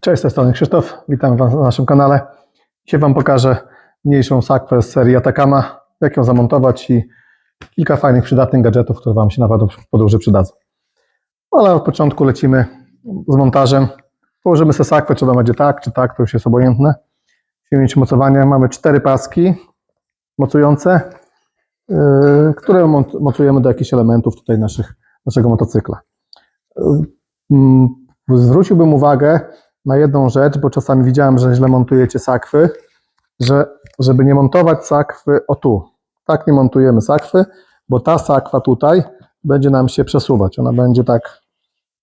Cześć, z tej strony Krzysztof, witam Was na naszym kanale. Dzisiaj Wam pokażę mniejszą sakwę z serii Atacama, jak ją zamontować i kilka fajnych, przydatnych gadżetów, które Wam się na podróży przydadzą. Ale od początku lecimy z montażem. Położymy sobie sakwę, czy to będzie tak, czy tak, to już jest obojętne. Mieć mocowanie. Mamy cztery paski mocujące, yy, które mocujemy do jakichś elementów tutaj naszych, naszego motocykla. Yy, Zwróciłbym uwagę na jedną rzecz, bo czasami widziałem, że źle montujecie sakwy, że żeby nie montować sakwy o tu. Tak nie montujemy sakwy, bo ta sakwa tutaj będzie nam się przesuwać. Ona będzie tak,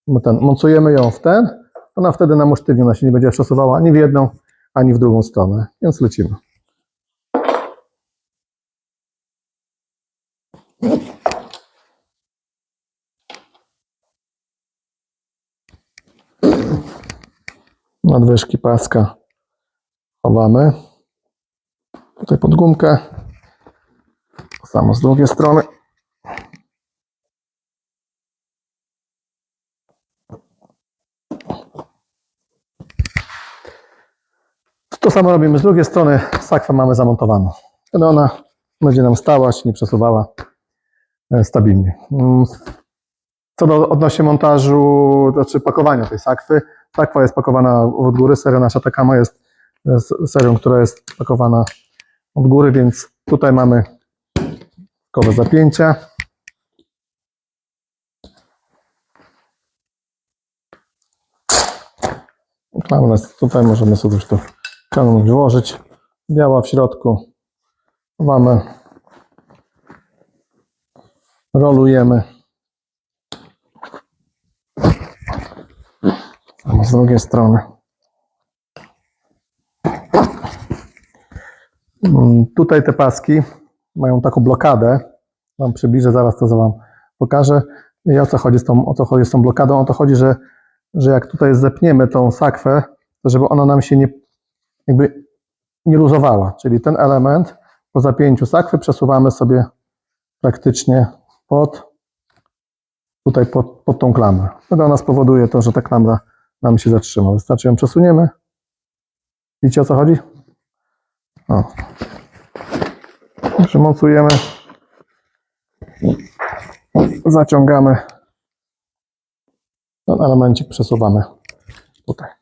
no ten, montujemy ją w ten, ona wtedy nam usztywni, ona się nie będzie przesuwała ani w jedną, ani w drugą stronę. Więc lecimy. Nadwyżki paska chowamy. Tutaj pod gumkę. To samo z drugiej strony. To samo robimy z drugiej strony. Sakwę mamy zamontowaną. Wtedy ona będzie nam stała, się nie przesuwała e, stabilnie. Mm, Co do odnośnie montażu, znaczy pakowania tej sakwy, sakwa jest pakowana od góry, seria nasza Takama jest serią, która jest pakowana od góry, więc tutaj mamy kowe zapięcia. Tutaj możemy sobie już to kanon wyłożyć. Biała w środku. Mamy. Rolujemy. Samo Z drugiej strony. Mm, Tutaj te paski mają taką blokadę. Wam przybliżę, zaraz to Wam pokażę. I o co chodzi z tą, o co chodzi z tą blokadą? O to chodzi, że, że jak tutaj zepniemy tą sakwę, to żeby ona nam się nie, jakby nie luzowała. Czyli ten element po zapięciu sakwy przesuwamy sobie praktycznie pod tutaj pod, pod tą klamrę. Wtedy ona spowoduje to, że ta klamra nam się zatrzyma. Wystarczy ją przesuniemy. Widzicie o co chodzi? O. Przymocujemy. Zaciągamy. Ten elemencik przesuwamy tutaj.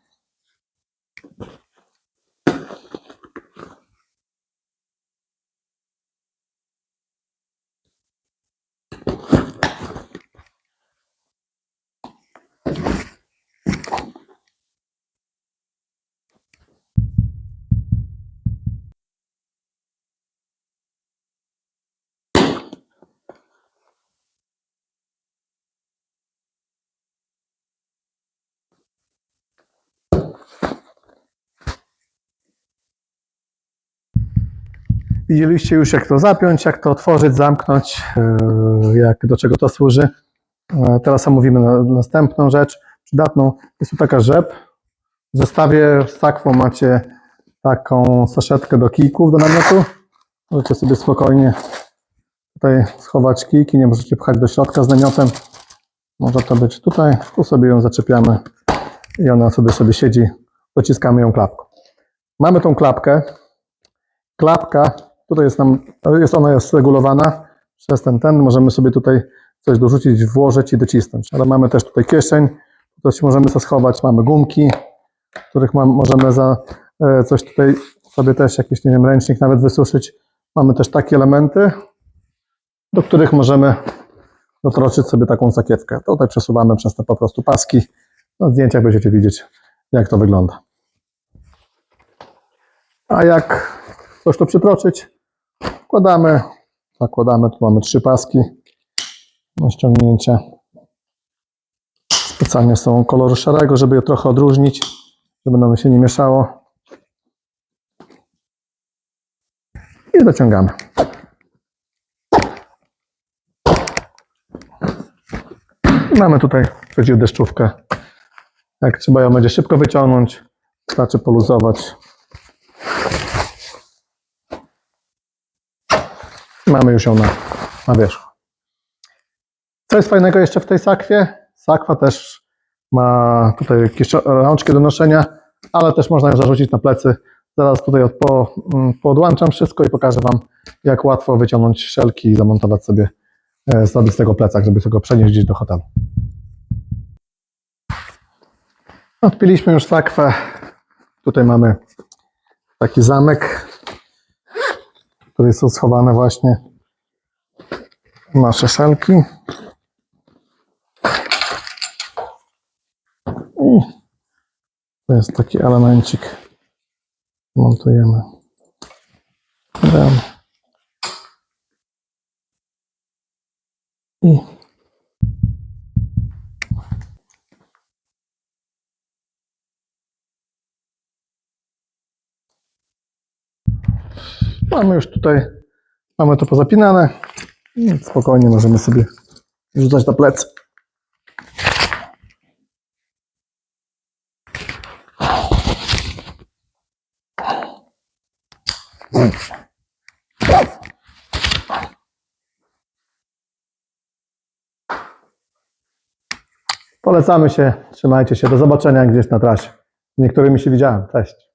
Widzieliście już, jak to zapiąć, jak to otworzyć, zamknąć, yy, jak, do czego to służy. E, Teraz omówimy na, następną rzecz przydatną. Jest tu taka rzep. W zestawie z macie taką saszetkę do kijków do namiotu. Możecie sobie spokojnie tutaj schować kijki, nie możecie pchać do środka z namiotem. Może to być tutaj, tu sobie ją zaczepiamy i ona sobie sobie siedzi, dociskamy ją klapką. Mamy tą klapkę. Klapka Tutaj jest nam, jest ona jest regulowana przez ten ten. Możemy sobie tutaj coś dorzucić, włożyć i docisnąć. Ale mamy też tutaj kieszeń, coś możemy sobie schować. Mamy gumki, których mam, możemy za e, coś tutaj sobie też jakiś, nie wiem, ręcznik nawet wysuszyć. Mamy też takie elementy, do których możemy dotroczyć sobie taką sakiewkę. Tutaj przesuwamy przez te po prostu paski. Na zdjęciach będziecie widzieć, jak to wygląda. A jak coś tu przytroczyć, wkładamy, nakładamy, tu mamy trzy paski na ściągnięcie. Specjalnie są koloru szarego, żeby je trochę odróżnić, żeby nam się nie mieszało. I dociągamy. I mamy tutaj przeciwdeszczówkę. Jak trzeba ją będzie szybko wyciągnąć, wystarczy poluzować. Mamy już ją na, na wierzchu. Co jest fajnego jeszcze w tej sakwie? Sakwa też ma tutaj jakieś rączki do noszenia. ale też można ją zarzucić na plecy. Zaraz tutaj od, po, mm, poodłączam wszystko i pokażę Wam, jak łatwo wyciągnąć szelki i zamontować sobie e, z tego plecak, żeby sobie go przenieść gdzieś do hotelu. Odpiliśmy już sakwę. Tutaj mamy taki zamek, który są schowane właśnie nasze szelki. I to jest taki elemencik. Montujemy. Dam. I mamy już tutaj, mamy to pozapinane. Spokojnie możemy sobie rzucać na plecy. Polecamy się, trzymajcie się, do zobaczenia gdzieś na trasie. Z niektórymi się widziałem, cześć.